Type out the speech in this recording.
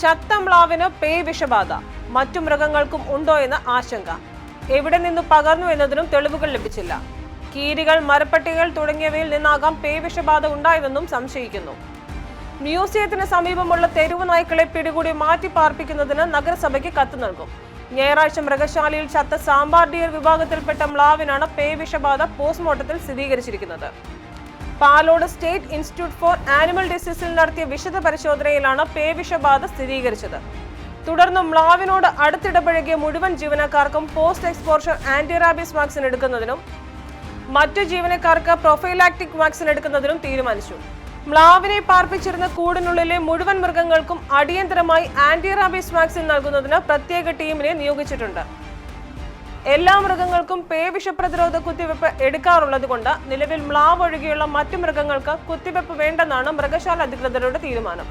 ചത്ത മ്ലാവിന് പേ വിഷബാധ. മറ്റു മൃഗങ്ങൾക്കും ഉണ്ടോ എന്ന ആശങ്ക. എവിടെ നിന്ന് പകർന്നു എന്നതിനും തെളിവുകൾ ലഭിച്ചില്ല. കീരികൾ മരപ്പട്ടികൾ തുടങ്ങിയവയിൽ നിന്നാകാം പേ വിഷബാധ ഉണ്ടായതെന്നും സംശയിക്കുന്നു. മ്യൂസിയത്തിന് സമീപമുള്ള തെരുവ് നായ്ക്കളെ പിടികൂടി മാറ്റി പാർപ്പിക്കുന്നതിന് നഗരസഭയ്ക്ക് കത്ത് നൽകും. ഞായറാഴ്ച മൃഗശാലയിൽ ചത്ത സാമ്പാർ ഡിയർ വിഭാഗത്തിൽപ്പെട്ട മ്ലാവിനാണ് പേ വിഷബാധ പോസ്റ്റ്മോർട്ടത്തിൽ സ്ഥിരീകരിച്ചിരിക്കുന്നത്. Palode State Institute for Animal ഡിസീസിൽ നടത്തിയ വിശദ പരിശോധനയിലാണ് പേവിഷബാധ സ്ഥിരീകരിച്ചത്. തുടർന്ന് മ്ലാവിനോട് അടുത്തിടപഴകിയ മുഴുവൻ ജീവനക്കാർക്കും പോസ്റ്റ് എക്സ്പോഷർ ആന്റിറാബിസ് വാക്സിൻ എടുക്കുന്നതിനും മറ്റു ജീവനക്കാർക്ക് പ്രൊഫൈലാക്ടിക് വാക്സിൻ എടുക്കുന്നതിനും തീരുമാനിച്ചു. മ്ലാവിനെ പാർപ്പിച്ചിരുന്ന കൂടിനുള്ളിലെ മുഴുവൻ മൃഗങ്ങൾക്കും അടിയന്തരമായി ആന്റിറാബിസ് വാക്സിൻ നൽകുന്നതിന് പ്രത്യേക ടീമിനെ നിയോഗിച്ചിട്ടുണ്ട്. എല്ലാ മൃഗങ്ങൾക്കും പേവിഷപ്രതിരോധ വിഷപ്രതിരോധ കുത്തിവെപ്പ് എടുക്കാറുള്ളത് കൊണ്ട് നിലവിൽ മ്ലാവ് ഒഴികെയുള്ള മറ്റു മൃഗങ്ങൾക്ക് കുത്തിവെപ്പ് വേണ്ടെന്നാണ് മൃഗശാല അധികൃതരുടെ തീരുമാനം.